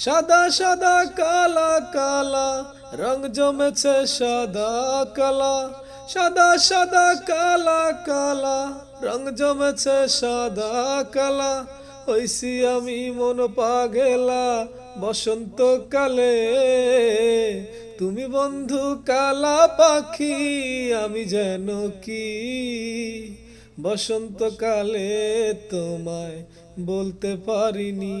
সাদা সাদা, কালা কালা, রং জমেছে সাদা, কালা। সাদা সাদা, কালা কালা, রং জমেছে সাদা, কালা। হইছি আমি মন পাগেলা, বসন্তকালে। তুমি বন্ধু কালা পাখি, আমি যেন কি? বসন্তকালে তোমায় বলতে পারিনি।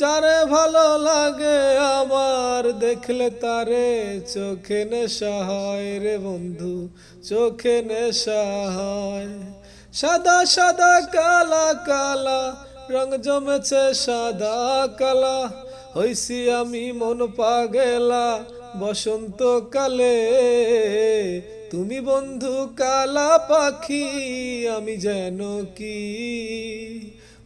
যারে ভালো লাগে আমার দেখলে তারে চোখে নেশা হয় রে বন্ধু, চোখে নেশা হয়। সাদা সাদা, কালা কালা, রং জমেছে সাদা, কালা। হইছি আমি মন পাগেলা বসন্তকালে তুমি বন্ধু কালা পাখি, আমি যেন কি?